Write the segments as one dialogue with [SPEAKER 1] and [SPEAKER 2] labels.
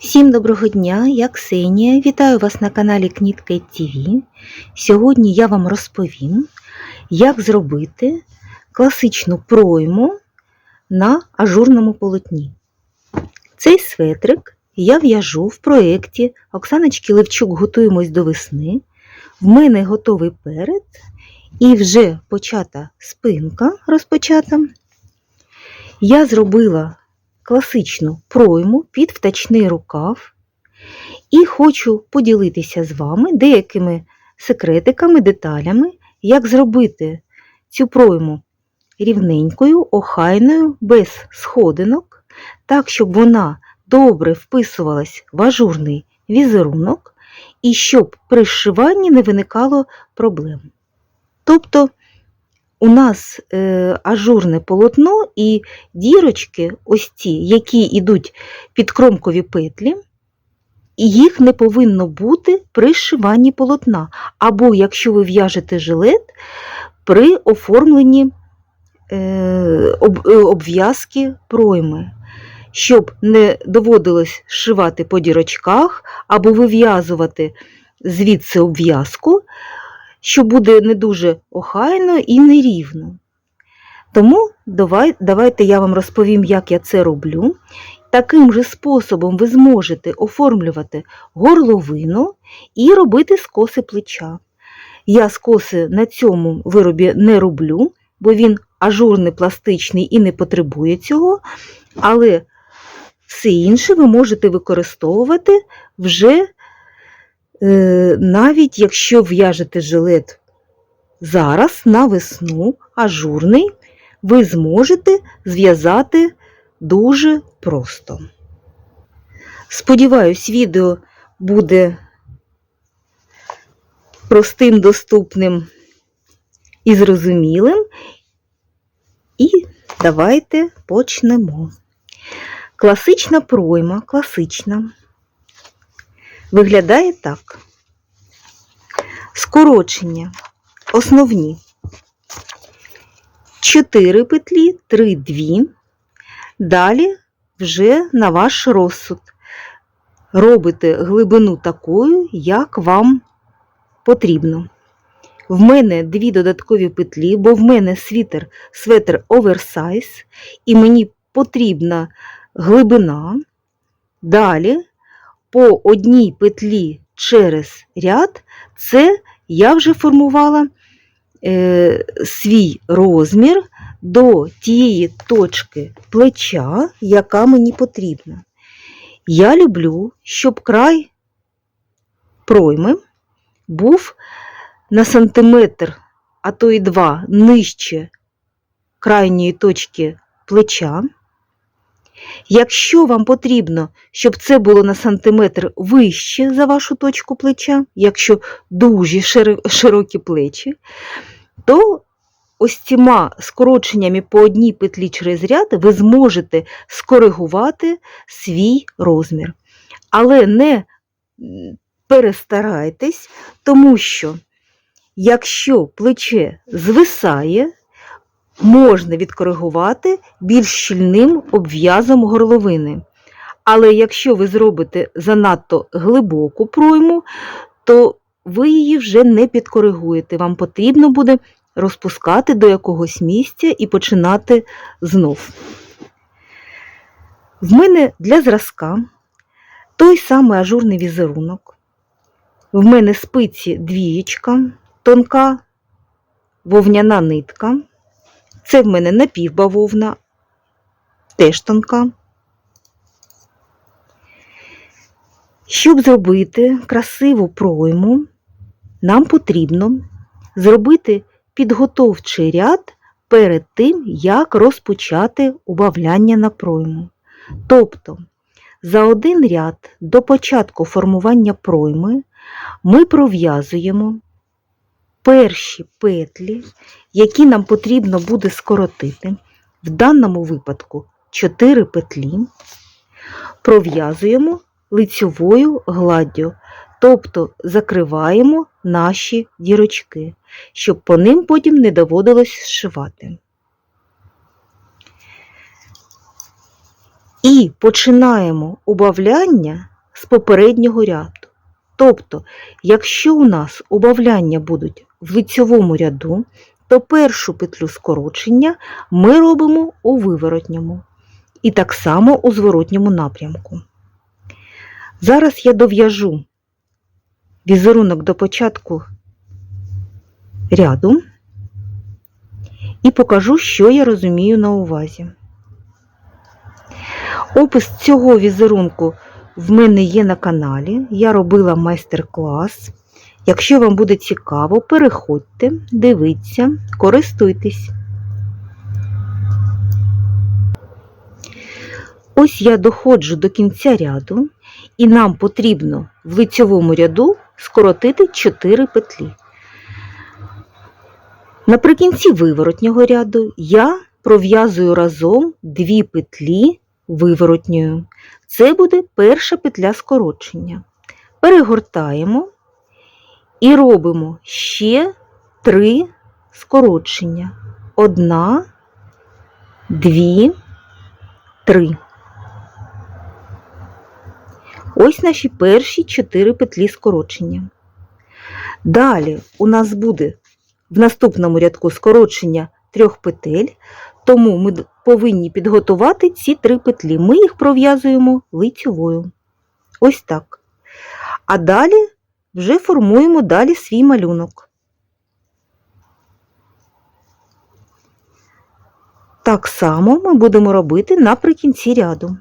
[SPEAKER 1] Всім доброго дня, я Ксенія. Вітаю вас на каналі Кнітка ТВ. Сьогодні я вам розповім, як зробити класичну пройму на ажурному полотні. Цей светрик я в'яжу в проєкті Оксаночки Левчук Готуємось до весни. В мене готовий перед і вже почата спинка розпочата. Я зробила класичну пройму під втачний рукав і хочу поділитися з вами деякими секретиками, деталями, як зробити цю пройму рівненькою, охайною, без сходинок, так, щоб вона добре вписувалась в ажурний візерунок і щоб при зшиванні не виникало проблем. Тобто у нас е, ажурне полотно і дірочки, ось ці, які йдуть під кромкові петлі, їх не повинно бути при зшиванні полотна. Або, якщо ви в'яжете жилет, при оформленні е, об, е, обв'язки пройми, щоб не доводилось зшивати по дірочках, або вив'язувати звідси обв'язку, що буде не дуже охайно і нерівно. Тому давай, давайте я вам розповім, як я це роблю. Таким же способом ви зможете оформлювати горловину і робити скоси плеча. Я скоси на цьому виробі не роблю, бо він ажурний, пластичний і не потребує цього, але все інше ви можете використовувати вже навіть якщо в'яжете жилет зараз на весну ажурний, ви зможете зв'язати дуже просто. Сподіваюсь, відео буде простим, доступним і зрозумілим. І давайте почнемо. Класична пройма, класична виглядає так. Скорочення основні 4 петлі, 3 2. Далі вже на ваш розсуд. Робите глибину такою, як вам потрібно. В мене дві додаткові петлі, бо в мене світер, светр оверсайз, і мені потрібна глибина. Далі по одній петлі через ряд, це я вже формувала е, свій розмір до тієї точки плеча, яка мені потрібна. Я люблю, щоб край пройми був на сантиметр, а то і два нижче крайньої точки плеча. Якщо вам потрібно, щоб це було на сантиметр вище за вашу точку плеча, якщо дуже широкі плечі, то ось цими скороченнями по одній петлі через ряд ви зможете скоригувати свій розмір. Але не перестарайтесь, тому що якщо плече звисає, можна відкоригувати більш щільним обв'язом горловини. Але якщо ви зробите занадто глибоку пройму, то ви її вже не підкоригуєте. Вам потрібно буде розпускати до якогось місця і починати знов. В мене для зразка той самий ажурний візерунок. В мене спиці двієчка, тонка вовняна нитка. Це в мене напівбавовна, теж тонка. Щоб зробити красиву пройму, нам потрібно зробити підготовчий ряд перед тим, як розпочати убавляння на пройму. Тобто, за один ряд до початку формування пройми ми пров'язуємо перші петлі, які нам потрібно буде скоротити, в даному випадку 4 петлі, пров'язуємо лицьовою гладдю, тобто закриваємо наші дірочки, щоб по ним потім не доводилось зшивати. І починаємо убавляння з попереднього ряду. Тобто, якщо у нас убавляння будуть в лицьовому ряду, то першу петлю скорочення ми робимо у виворотньому. І так само у зворотньому напрямку. Зараз я дов'яжу візерунок до початку ряду і покажу, що я розумію на увазі. Опис цього візерунку в мене є на каналі. Я робила майстер-клас. Якщо вам буде цікаво, переходьте, дивіться, користуйтесь. Ось я доходжу до кінця ряду, і нам потрібно в лицьовому ряду скоротити 4 петлі. Наприкінці виворотнього ряду я пров'язую разом 2 петлі виворотньою. Це буде перша петля скорочення. Перегортаємо і робимо ще 3 скорочення. Одна, дві, три. Ось наші перші 4 петлі скорочення. Далі у нас буде в наступному рядку скорочення трьох петель, тому ми повинні підготувати ці три петлі. Ми їх пров'язуємо лицьовою. Ось так. А далі вже формуємо далі свій малюнок. Так само ми будемо робити наприкінці ряду.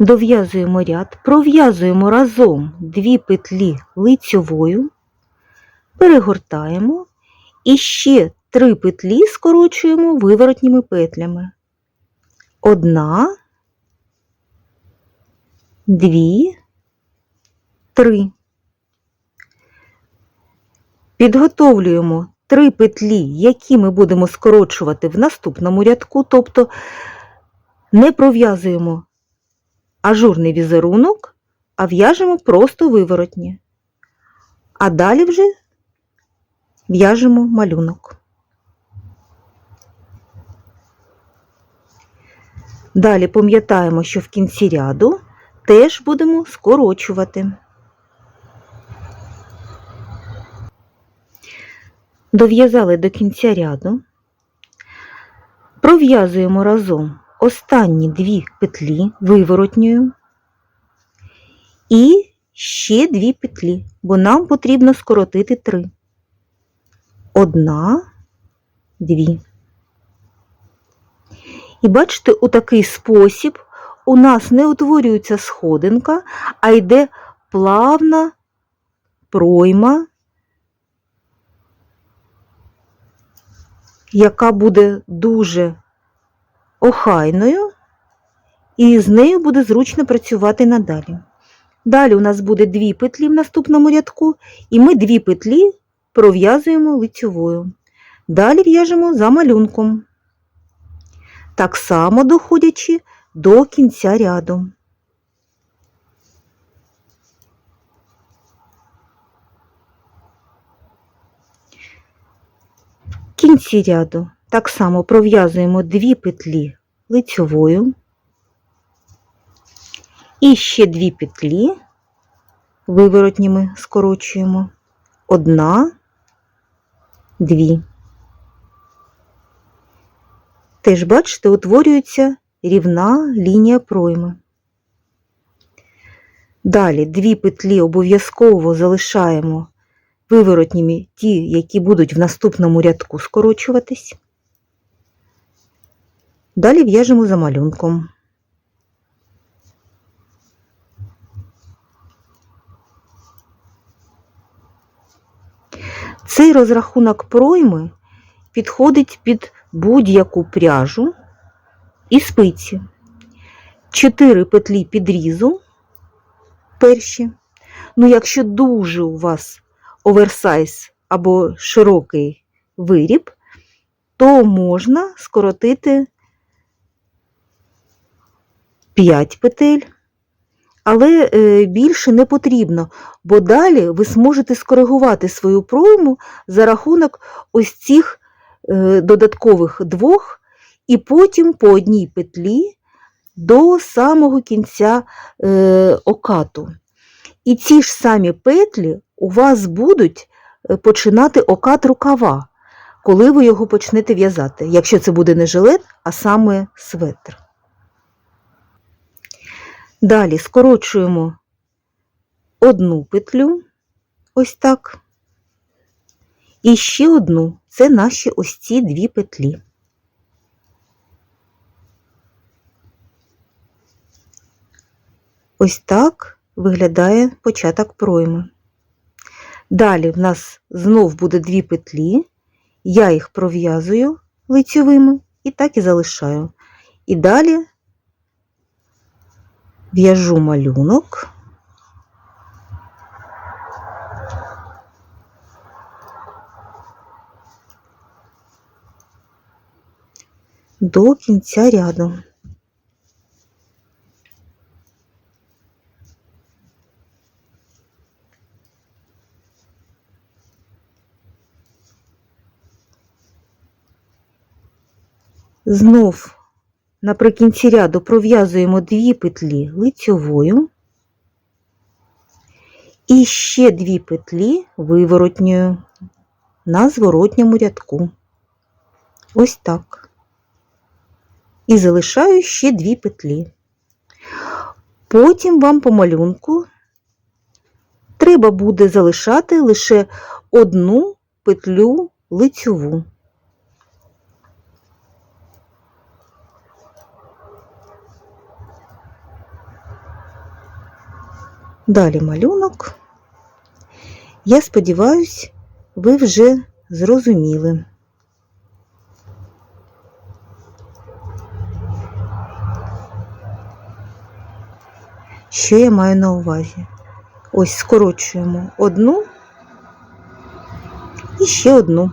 [SPEAKER 1] Дов'язуємо ряд, пров'язуємо разом дві петлі лицьовою, перегортаємо і ще три петлі скорочуємо виворотніми петлями. Одна, дві, три. Підготовлюємо три петлі, які ми будемо скорочувати в наступному рядку, тобто не пров'язуємо ажурний візерунок, а в'яжемо просто виворотні. А далі вже в'яжемо малюнок. Далі пам'ятаємо, що в кінці ряду теж будемо скорочувати. Дов'язали до кінця ряду, пров'язуємо разом останні дві петлі виворотньою і ще дві петлі, бо нам потрібно скоротити три. Одна, дві. І бачите, у такий спосіб у нас не утворюється сходинка, а йде плавна пройма, яка буде дуже охайною, і з нею буде зручно працювати надалі. Далі у нас буде дві петлі в наступному рядку, і ми дві петлі пров'язуємо лицьовою. Далі в'яжемо за малюнком, так само доходячи до кінця ряду. В кінці ряду так само пров'язуємо дві петлі лицьовою і ще дві петлі виворотніми скорочуємо. Одна, дві. Теж, бачите, утворюється рівна лінія пройми. Далі дві петлі обов'язково залишаємо виворотніми ті, які будуть в наступному рядку скорочуватись. Далі в'яжемо за малюнком. Цей розрахунок пройми підходить під будь-яку пряжу і спиці. Чотири петлі підрізу перші. Ну, якщо дуже у вас оверсайз або широкий виріб, то можна скоротити 5 петель, але е, більше не потрібно, бо далі ви зможете скоригувати свою пройму за рахунок ось цих додаткових двох, і потім по одній петлі до самого кінця е, окату. І ці ж самі петлі у вас будуть е, починати окат рукава, коли ви його почнете в'язати, якщо це буде не жилет, а саме светр. Далі скорочуємо одну петлю, ось так, і ще одну це наші ось ці дві петлі. Ось так виглядає початок пройми. Далі в нас знов буде дві петлі, я їх пров'язую лицьовими і так і залишаю. І далі в'яжу малюнок. До кінця ряду. Знов наприкінці ряду пров'язуємо дві петлі лицьовою і ще дві петлі виворотньою на зворотньому рядку. Ось так. І залишаю ще дві петлі. Потім вам по малюнку треба буде залишати лише одну петлю лицьову. Далі малюнок. Я сподіваюсь, ви вже зрозуміли. Що я маю на увазі? Ось скорочуємо одну і ще одну.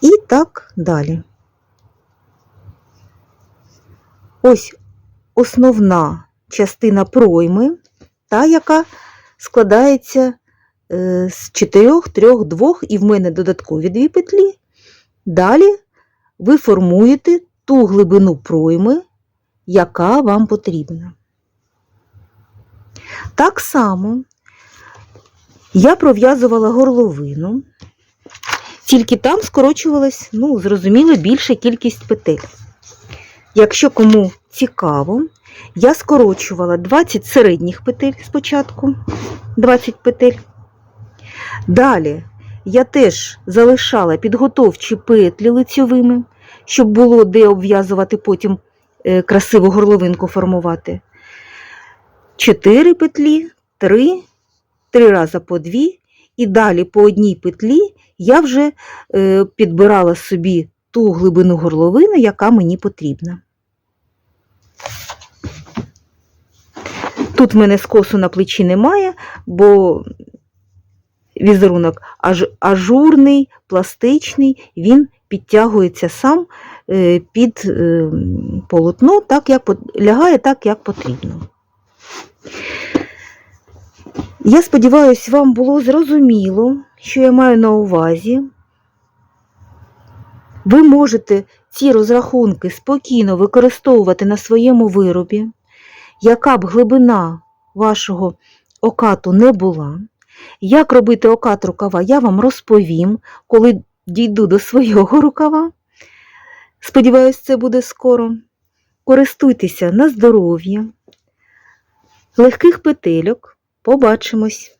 [SPEAKER 1] І так далі. Ось основна частина пройми, та, яка складається е, з 4, 3, 2 і в мене додаткові дві петлі. Далі ви формуєте ту глибину пройми, яка вам потрібна. Так само я пров'язувала горловину, тільки там скорочувалась, ну, зрозуміло, більша кількість петель. Якщо кому цікаво, я скорочувала 20 середніх петель спочатку, 20 петель. Далі я теж залишала підготовчі петлі лицьовими, щоб було де обв'язувати потім е, красиву горловинку формувати. 4 петлі, 3, 3 рази по 2, і далі по одній петлі я вже е, підбирала собі ту глибину горловини, яка мені потрібна. Тут в мене скосу на плечі немає, бо візерунок аж, ажурний, пластичний, він підтягується сам е, під е, полотно, так як лягає так, як потрібно. Я сподіваюся, вам було зрозуміло, що я маю на увазі. Ви можете ці розрахунки спокійно використовувати на своєму виробі, яка б глибина вашого окату не була. Як робити окат рукава, я вам розповім, коли дійду до свого рукава. Сподіваюсь, це буде скоро. Користуйтеся на здоров'я, легких петельок. Побачимось!